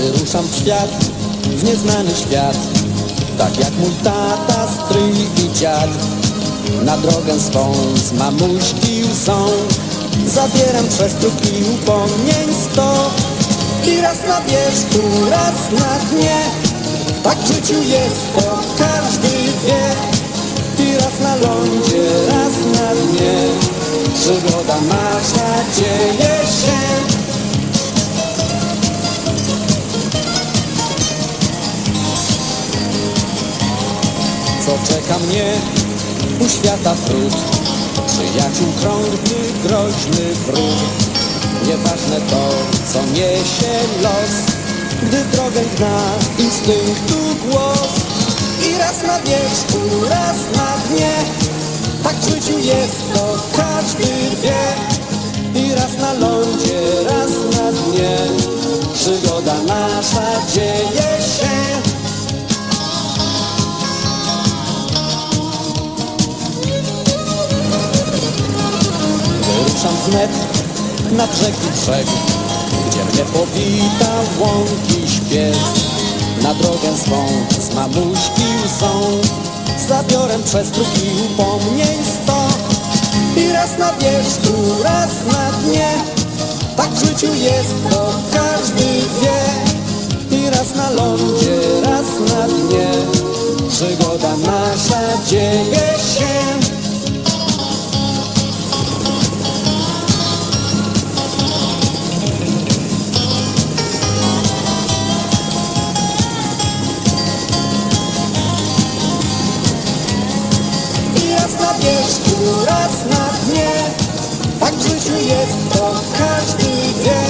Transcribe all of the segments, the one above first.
Wyruszam w świat, w nieznany świat. Tak jak mój tata, stryj i dziad. Na drogę swą z mamuśki łzą. Zabieram przez i upomnień sto I raz na wierzchu, raz na dnie. Tak w życiu jest, to każdy wie. I raz na lądzie, raz na dnie. Przygoda nasza dzieje się czeka mnie u świata trud Przyjaciół krąg, gdy groźny wróg. Nieważne to, co niesie los Gdy drogę gna instynktu głos. I raz na wierzchu, raz na dnie Tak w życiu jest, to każdy wie. I raz na lądzie, raz na dnie Przygoda nasza dzieje wnet na brzeg i brzeg Gdzie mnie powita łąki śpiew. Na drogę swą z mamuśki łzą. Zabiorę przez trud i upomnień sto. I raz na wierzchu, raz na dnie. Tak w życiu jest, to każdy wie. I raz na lądzie, raz na dnie. Przygoda nasza dzieje Wierzchu, raz na dnie. Tak w życiu jest, to każdy wie.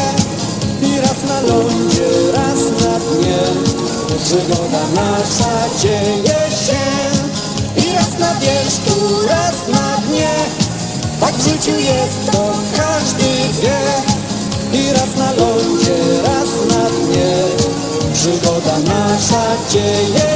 I raz na lądzie, raz na dnie. Przygoda nasza dzieje się. I raz na wierzchu, raz na dnie. Tak w życiu jest, to każdy wie. I raz na lądzie, raz na dnie. Przygoda nasza dzieje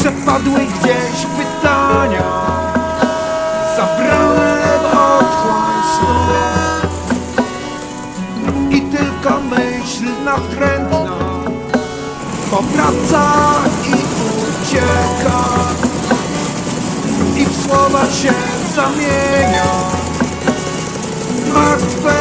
Przepadły gdzieś pytania. Zabrane w otchłań snu I tylko myśl natrętna Powraca i ucieka. I w słowa się zamienia. Martwe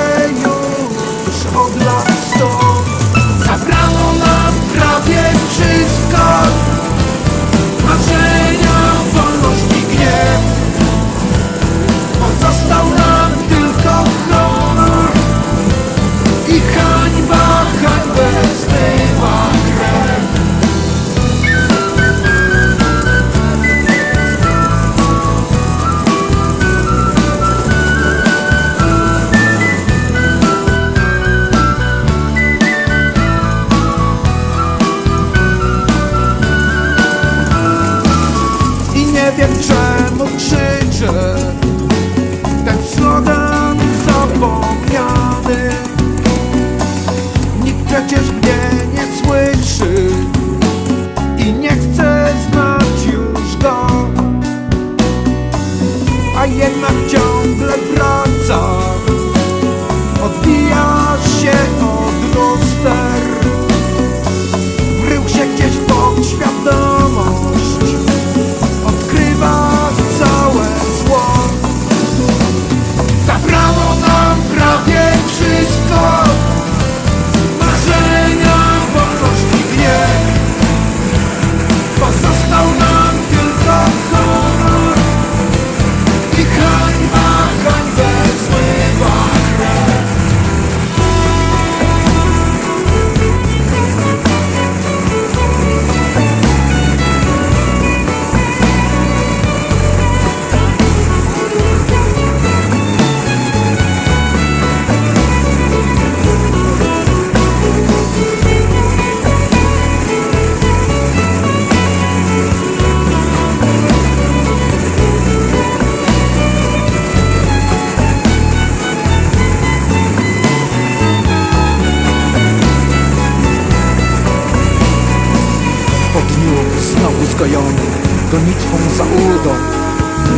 gonitwą za udą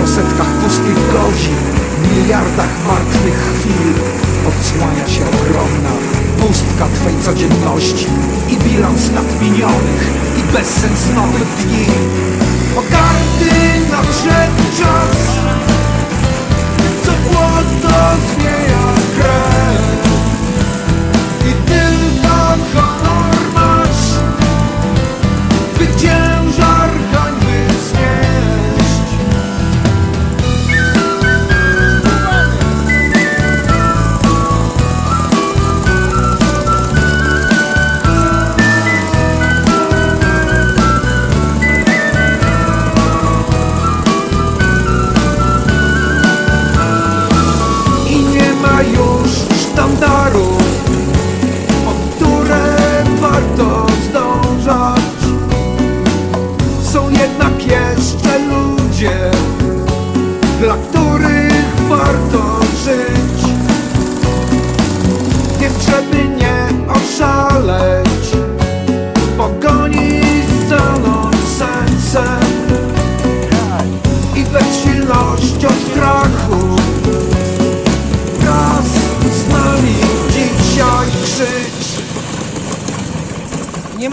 O setkach pustych godzin, miliardach martwych chwil. Odsłania się ogromna pustka Twej codzienności I bilans nadminionych i bezsens nowych dni. Ogarty nadszedł czas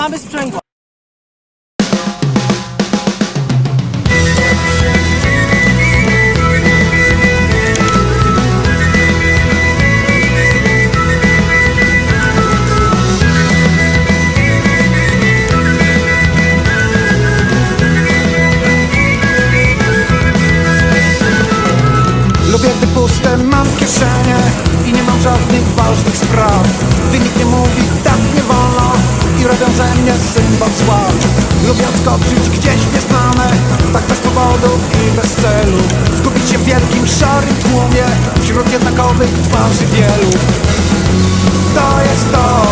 I'm just trying. Lubię odskoczyć gdzieś w nieznane Tak bez powodu i bez celu. Zgubić się w wielkim, szarym tłumie Wśród jednakowych twarzy wielu. To jest To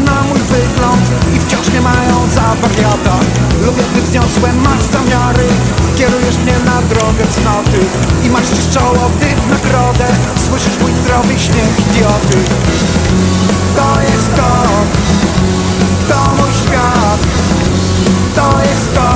na mój wygląd I wciąż mnie mają za wariata Lubię, gdy wzniosłem masz zamiary. Kierujesz mnie na drogę cnoty I marszczysz czoło, gdy w nagrodę. Słyszysz mój zdrowy śmiech idioty. To jest to. To mój świat. To jest to